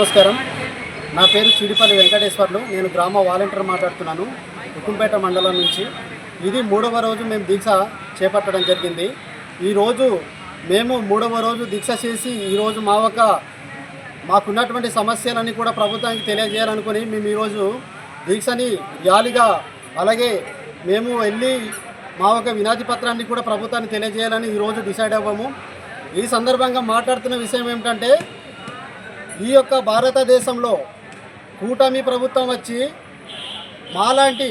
నమస్కారం. నా పేరు చిడిపల్లి వెంకటేశ్వర్లు. నేను గ్రామ వాలంటీర్ మాట్లాడుతున్నాను. ఉక్కుంపేట మండలం నుంచి. ఇది మూడవ రోజు మేము దీక్ష చేపట్టడం జరిగింది. ఈరోజు మేము మూడవ రోజు దీక్ష చేసి ఈరోజు మా ఒక మాకున్నటువంటి సమస్యలన్నీ కూడా ప్రభుత్వానికి తెలియజేయాలనుకుని మేము ఈరోజు దీక్షని ర్యాలీగా అలాగే మేము వెళ్ళి మా ఒక వినాది పత్రాన్ని కూడా ప్రభుత్వానికి తెలియజేయాలని ఈరోజు డిసైడ్ అవ్వము. ఈ సందర్భంగా మాట్లాడుతున్న విషయం ఏమిటంటే ఈ యొక్క భారతదేశంలో కూటమి ప్రభుత్వం వచ్చి మాలాంటి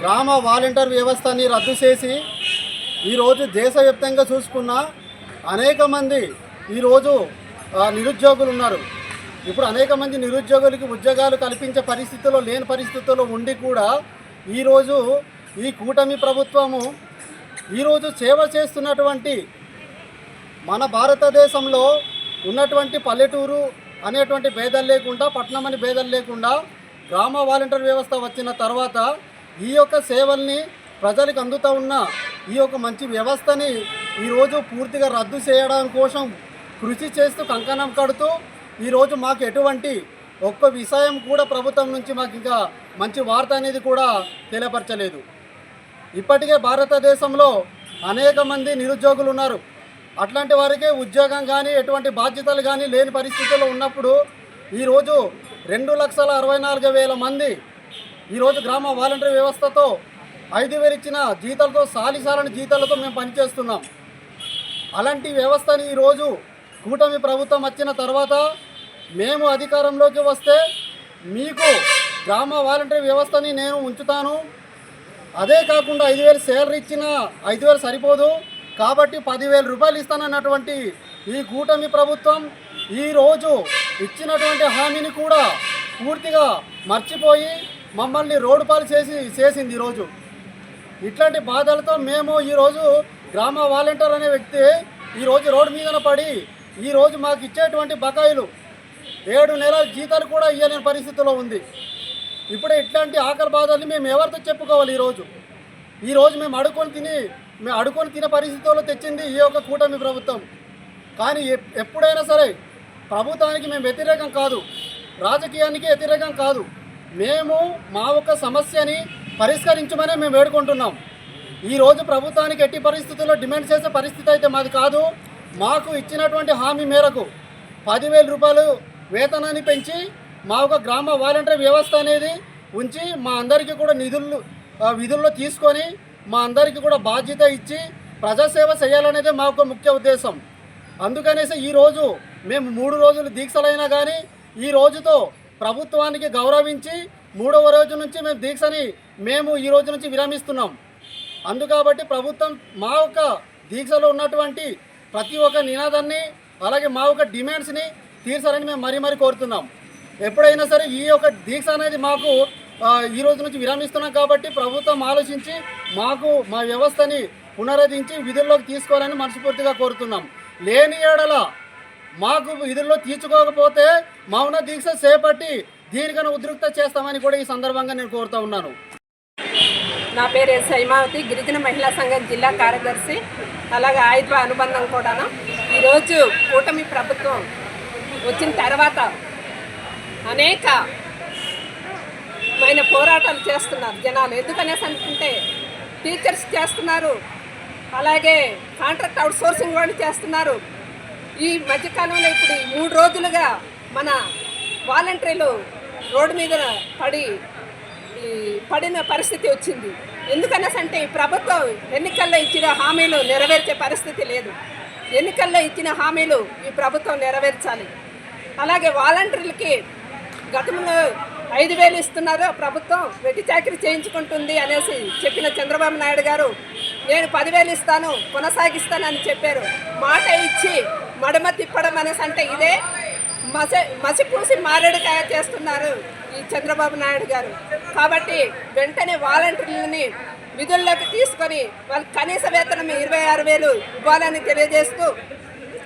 గ్రామ వాలంటీర్ వ్యవస్థని రద్దు చేసి ఈరోజు దేశవ్యాప్తంగా చూసుకున్న అనేక మంది ఈరోజు నిరుద్యోగులు ఉన్నారు. ఇప్పుడు అనేక మంది నిరుద్యోగులకి ఉద్యోగాలు కల్పించే పరిస్థితుల్లో లేని పరిస్థితుల్లో ఉండి కూడా ఈరోజు ఈ కూటమి ప్రభుత్వము ఈరోజు సేవ చేస్తున్నటువంటి మన భారతదేశంలో ఉన్నటువంటి పల్లెటూరు అనేటువంటి భేదాలు లేకుండా పట్టణం అని భేదాలు లేకుండా గ్రామ వాలంటీర్ వ్యవస్థ వచ్చిన తర్వాత ఈ యొక్క సేవల్ని ప్రజలకు అందుతూ ఉన్న ఈ యొక్క మంచి వ్యవస్థని ఈరోజు పూర్తిగా రద్దు చేయడం కోసం కృషి చేస్తూ కంకణం కడుతూ ఈరోజు మాకు ఎటువంటి ఒక్క విషయం కూడా ప్రభుత్వం నుంచి మాకు ఇంకా మంచి వార్త అనేది కూడా తెలియపరచలేదు. ఇప్పటికే భారతదేశంలో అనేక మంది నిరుద్యోగులు ఉన్నారు. అట్లాంటి వారికి ఉద్యోగం కానీ ఎటువంటి బాధ్యతలు కానీ లేని పరిస్థితుల్లో ఉన్నప్పుడు ఈరోజు రెండు లక్షల అరవై నాలుగు వేల మంది ఈరోజు గ్రామ వాలంటీర్ వ్యవస్థతో ఐదు వేలు ఇచ్చిన జీతాలతో సాలిసాలని జీతాలతో మేము పనిచేస్తున్నాం. అలాంటి వ్యవస్థని ఈరోజు కూటమి ప్రభుత్వం వచ్చిన తర్వాత మేము అధికారంలోకి వస్తే మీకు గ్రామ వాలంటీర్ వ్యవస్థని నేను ఉంచుతాను. అదే కాకుండా ఐదు వేలు శాలరీ ఇచ్చిన ఐదు వేలు సరిపోదు. కాబట్టి పదివేల రూపాయలు ఇస్తానన్నటువంటి ఈ కూటమి ప్రభుత్వం ఈరోజు ఇచ్చినటువంటి హామీని కూడా పూర్తిగా మర్చిపోయి మమ్మల్ని రోడ్డు పాలు చేసి చేసింది ఈరోజు. ఇట్లాంటి బాధలతో మేము ఈరోజు గ్రామ వాలంటీర్ అనే వ్యక్తి ఈరోజు రోడ్డు మీదన పడి ఈరోజు మాకు ఇచ్చేటువంటి బకాయిలు ఏడు నెలల జీతాలు కూడా ఇవ్వలేని పరిస్థితిలో ఉంది. ఇప్పుడే ఇట్లాంటి ఆకలి బాధల్ని మేము ఎవరితో చెప్పుకోవాలి ఈరోజు? ఈరోజు మేము అడుకొని తిని మేము అడుకొని తిన పరిస్థితుల్లో తెచ్చింది ఈ యొక్క కూటమి ప్రభుత్వం. కానీ ఎప్పుడైనా సరే ప్రభుత్వానికి మేము వ్యతిరేకం కాదు. రాజకీయానికి వ్యతిరేకం కాదు. మేము మా యొక్క సమస్యని పరిష్కరించమనే మేము వేడుకుంటున్నాం. ఈరోజు ప్రభుత్వానికి ఎట్టి పరిస్థితుల్లో డిమాండ్ చేసే పరిస్థితి అయితే మాది కాదు. మాకు ఇచ్చినటువంటి హామీ మేరకు పదివేల రూపాయలు వేతనాన్ని పెంచి మా ఒక గ్రామ వాలంటీర్ వ్యవస్థ అనేది ఉంచి మా అందరికీ కూడా నిధులు విధుల్లో తీసుకొని మా అందరికీ కూడా బాధ్యత ఇచ్చి ప్రజాసేవ చేయాలనేదే మా ముఖ్య ఉద్దేశం. అందుకనేసి ఈరోజు మేము మూడు రోజులు దీక్షలైనా కానీ ఈ రోజుతో ప్రభుత్వానికి గౌరవించి మూడవ రోజు నుంచి మేము దీక్షని మేము ఈ రోజు నుంచి విరమిస్తున్నాం. అందుకాబట్టి ప్రభుత్వం మా యొక్క దీక్షలో ఉన్నటువంటి ప్రతి ఒక్క నినాదాన్ని అలాగే మా యొక్క డిమాండ్స్ని తీర్చాలని మేము మరీ మరీ కోరుతున్నాం. ఎప్పుడైనా సరే ఈ యొక్క దీక్ష అనేది మాకు ఈ రోజు నుంచి విరమిస్తున్నాం కాబట్టి ప్రభుత్వం ఆలోచించి మాకు మా వ్యవస్థని పునరుద్ధరించి విధుల్లోకి తీసుకోవాలని మనస్ఫూర్తిగా కోరుతున్నాం. లేని ఏడల మాకు విధుల్లో తీర్చుకోకపోతే మౌన దీక్ష చేపట్టి దీనికన్నా ఉద్రిక్త చేస్తామని కూడా ఈ సందర్భంగా నేను కోరుతా ఉన్నాను. నా పేరు ఎస్ హైమావతి గిరిజన మహిళా సంఘం జిల్లా కార్యదర్శి అలాగే ఆయుధ అనుబంధం కూడాను. ఈరోజు కూటమి ప్రభుత్వం వచ్చిన తర్వాత అనేక మైన పోరాటాలు చేస్తున్నారు జనాలు. ఎందుకనేసి అనుకుంటే టీచర్స్ చేస్తున్నారు. అలాగే కాంట్రాక్ట్ అవుట్ సోర్సింగ్ వాళ్ళు చేస్తున్నారు. ఈ మధ్యకాలంలో ఇప్పుడు మూడు రోజులుగా మన వాలంటీర్లు రోడ్డు మీద పడి ఈ పడిన పరిస్థితి వచ్చింది. ఎందుకనేసి అంటే ఈ ప్రభుత్వం ఎన్నికల్లో ఇచ్చిన హామీలు నెరవేర్చే పరిస్థితి లేదు. ఎన్నికల్లో ఇచ్చిన హామీలు ఈ ప్రభుత్వం నెరవేర్చాలి. అలాగే వాలంటీర్లకి గతంలో ఐదు వేలు ఇస్తున్నారు ప్రభుత్వం వెట్టి చాకరీ చేయించుకుంటుంది అనేసి చెప్పిన చంద్రబాబు నాయుడు గారు నేను పదివేలు ఇస్తాను కొనసాగిస్తానని చెప్పారు. మాట ఇచ్చి మడమ తిప్పడం అనేసి అంటే ఇదే మసి మసిపూసి మారేడుకాయ చేస్తున్నారు ఈ చంద్రబాబు నాయుడు గారు. కాబట్టి వెంటనే వాలంటీర్లని విధుల్లోకి తీసుకొని వాళ్ళకి కనీస వేతనం ఇరవై ఆరు వేలు ఇవ్వాలని తెలియజేస్తూ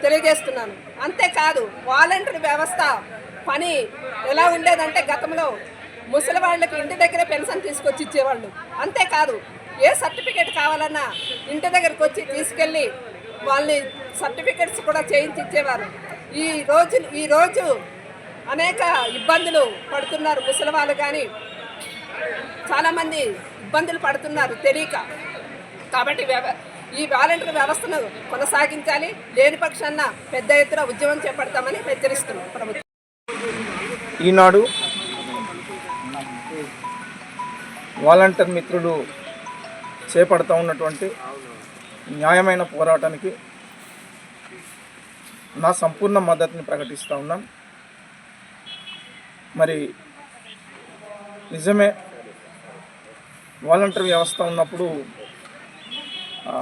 తెలియజేస్తున్నాను. అంతేకాదు వాలంటీర్ వ్యవస్థ పని ఎలా ఉండేదంటే గతంలో ముసలి వాళ్ళకి ఇంటి దగ్గరే పెన్షన్ తీసుకొచ్చి ఇచ్చేవాళ్ళు. అంతేకాదు ఏ సర్టిఫికేట్ కావాలన్నా ఇంటి దగ్గరకు వచ్చి తీసుకెళ్ళి వాళ్ళని సర్టిఫికెట్స్ కూడా చేయించి ఇచ్చేవారు. ఈ రోజు ఈరోజు అనేక ఇబ్బందులు పడుతున్నారు ముసలి వాళ్ళు కానీ చాలామంది ఇబ్బందులు పడుతున్నారు తెలియక. కాబట్టి ఈ వాలంటీర్ వ్యవస్థను కొనసాగించాలి. లేని పక్షాన పెద్ద ఎత్తున ఉద్యమం చేపడతామని హెచ్చరిస్తున్నాం ప్రభుత్వం. ఈనాడు వాలంటీర్ మిత్రులు చేపడతా ఉన్నటువంటి న్యాయమైన పోరాటానికి నా సంపూర్ణ మద్దతుని ప్రకటిస్తూ ఉన్నాను మరి నిజమే వాలంటీర్ వ్యవస్థ ఉన్నప్పుడు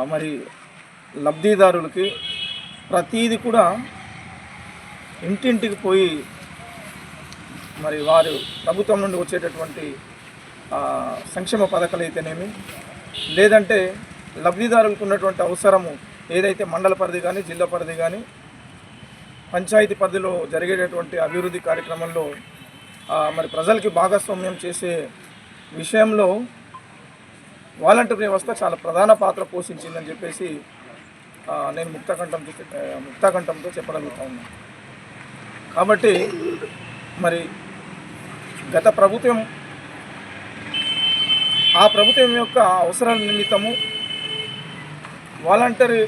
మరి లబ్ధిదారులకి ప్రతీది కూడా ఇంటింటికి పోయి మరి వారు ప్రభుత్వం నుండి వచ్చేటటువంటి సంక్షేమ పథకాలు అయితేనేమి లేదంటే లబ్ధిదారులకు ఉన్నటువంటి అవసరము ఏదైతే మండల పరిధి కానీ జిల్లా పరిధి కానీ పంచాయతీ పరిధిలో జరిగేటటువంటి అభివృద్ధి కార్యక్రమంలో మరి ప్రజలకి భాగస్వామ్యం చేసే విషయంలో వాలంటీర్ వ్యవస్థ చాలా ప్రధాన పాత్ర పోషించిందని చెప్పేసి నేను ముక్తకంఠంతో ముక్తకంఠంతో చెప్పగలుగుతా ఉన్నాను కాబట్టి మరి గత ప్రభుత్వం ఆ ప్రభుత్వం యొక్క అవసరాల నిమిత్తము వాలంటరీ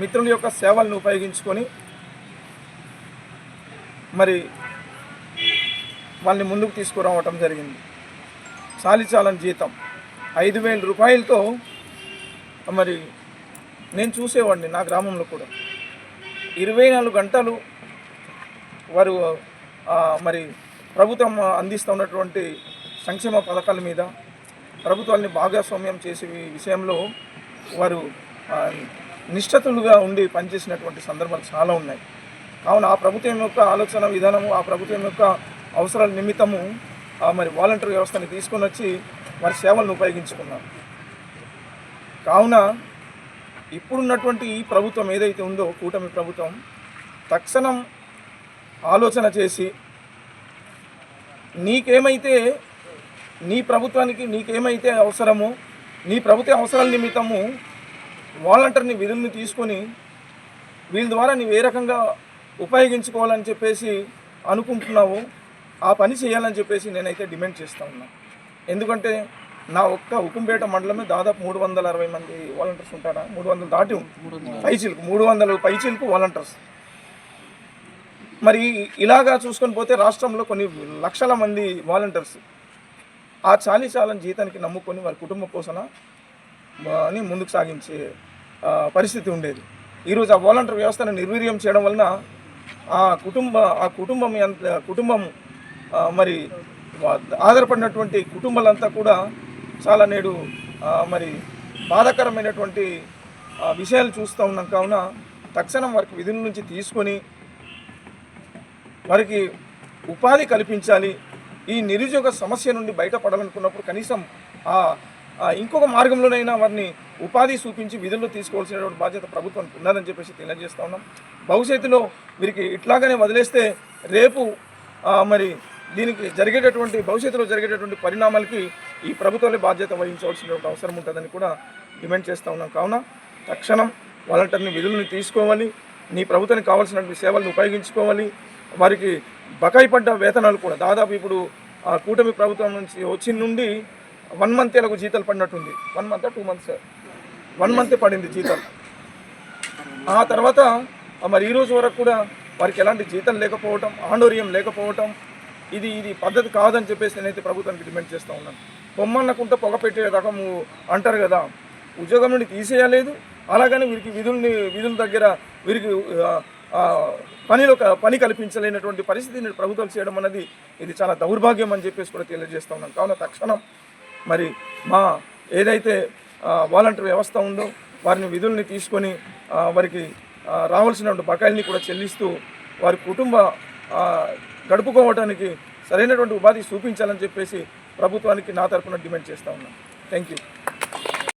మిత్రుల యొక్క సేవలను ఉపయోగించుకొని మరి వాళ్ళని ముందుకు తీసుకురావటం జరిగింది. చాలిచాలని జీతం ఐదు వేల రూపాయలతో మరి నేను చూసేవాడిని నా గ్రామంలో కూడా. ఇరవై నాలుగు గంటలు వారు మరి ప్రభుత్వం అందిస్తున్నటువంటి సంక్షేమ పథకాల మీద ప్రభుత్వాన్ని భాగస్వామ్యం చేసే విషయంలో వారు నిష్ఠతులుగా ఉండి పనిచేసినటువంటి సందర్భాలు చాలా ఉన్నాయి. కావున ఆ ప్రభుత్వం యొక్క ఆలోచన విధానము ఆ ప్రభుత్వం యొక్క అవసరాల నిమిత్తము ఆ, మరి వాలంటీర్ వ్యవస్థని తీసుకొని వచ్చి వారి సేవలను ఉపయోగించుకున్నారు కావున ఇప్పుడున్నటువంటి ఈ ప్రభుత్వం ఏదైతే ఉందో కూటమి ప్రభుత్వం తక్షణం ఆలోచన చేసి నీకేమైతే నీ ప్రభుత్వానికి నీకేమైతే అవసరమో నీ ప్రభుత్వ అవసరాల నిమిత్తము వాలంటీర్ని విధుల్ని తీసుకొని వీళ్ళ ద్వారా నీవు ఏ రకంగా ఉపయోగించుకోవాలని చెప్పేసి అనుకుంటున్నావు ఆ పని చేయాలని చెప్పేసి నేనైతే డిమాండ్ చేస్తూ ఉన్నా. ఎందుకంటే నా ఒక్క ఉకుంపేట మండలమే దాదాపు మూడు వందల అరవై మంది వాలంటీర్స్ ఉంటారా? మూడు వందలు దాటి పైచీలకు మూడు వందల పైచీలకు వాలంటీర్స్. మరి ఇలాగా చూసుకొని పోతే రాష్ట్రంలో కొన్ని లక్షల మంది వాలంటీర్స్ ఆ చాలీ చాలని జీతానికి నమ్ముకొని వారి కుటుంబ పోషణ అని ముందుకు సాగించే పరిస్థితి ఉండేది. ఈరోజు ఆ వాలంటీర్ వ్యవస్థను నిర్వీర్యం చేయడం వలన ఆ కుటుంబ ఆ కుటుంబం ఎంత కుటుంబం మరి ఆధారపడినటువంటి కుటుంబాలంతా కూడా చాలా నేడు మరి బాధాకరమైనటువంటి విషయాలు చూస్తూ ఉన్నాం. కావున తక్షణం వారికి విధుల నుంచి తీసుకొని వారికి ఉపాధి కల్పించాలి. ఈ నిరుద్యోగ సమస్య నుండి బయటపడాలనుకున్నప్పుడు కనీసం ఇంకొక మార్గంలోనైనా వారిని ఉపాధి చూపించి విధుల్లో తీసుకోవాల్సినటువంటి బాధ్యత ప్రభుత్వానికి ఉన్నదని చెప్పేసి తెలియజేస్తా ఉన్నాం. భవిష్యత్తులో వీరికి ఇట్లాగనే వదిలేస్తే రేపు మరి దీనికి జరిగేటటువంటి భవిష్యత్తులో జరిగేటటువంటి పరిణామాలకి ఈ ప్రభుత్వాలే బాధ్యత వహించవలసినటువంటి అవసరం ఉంటుందని కూడా డిమాండ్ చేస్తూ ఉన్నాం. కావున తక్షణం వాలంటీర్ని విధులను తీసుకోవాలి. నీ ప్రభుత్వానికి కావాల్సినటువంటి సేవలను ఉపయోగించుకోవాలి. వారికి బకాయి పడ్డ వేతనాలు కూడా దాదాపు ఇప్పుడు ఆ కూటమి ప్రభుత్వం నుంచి వచ్చిన నుండి వన్ మంత్ ఎలాగో జీతాలు పడినట్టుంది. One month two months. One month పడింది జీతాలు ఆ తర్వాత మరి ఈ రోజు వరకు కూడా వారికి ఎలాంటి జీతం లేకపోవటం ఆండోర్యం లేకపోవటం ఇది ఇది పద్ధతి కాదని చెప్పేసి నేనైతే ప్రభుత్వానికి డిమాండ్ చేస్తూ ఉన్నాను. బొమ్మన్నకుంటే పొగ పెట్టే రకము అంటారు కదా ఉద్యోగం నుండి తీసేయలేదు. అలాగని వీరికి విధుల్ని విధుల దగ్గర వీరికి పనిలో పని కల్పించలేనటువంటి పరిస్థితిని ప్రభుత్వం చేయడం అన్నది ఇది చాలా దౌర్భాగ్యం అని చెప్పేసి కూడా తెలియజేస్తూ ఉన్నాం. కావున తక్షణం మరి మా ఏదైతే వాలంటీర్ వ్యవస్థ ఉందో వారిని విధుల్ని తీసుకొని వారికి రావాల్సినటువంటి బకాయిల్ని కూడా చెల్లిస్తూ వారి కుటుంబ గడుపుకోవడానికి సరైనటువంటి ఉపాధి చూపించాలని చెప్పేసి ప్రభుత్వానికి నా తరపున డిమాండ్ చేస్తా ఉన్నాను థ్యాంక్ యూ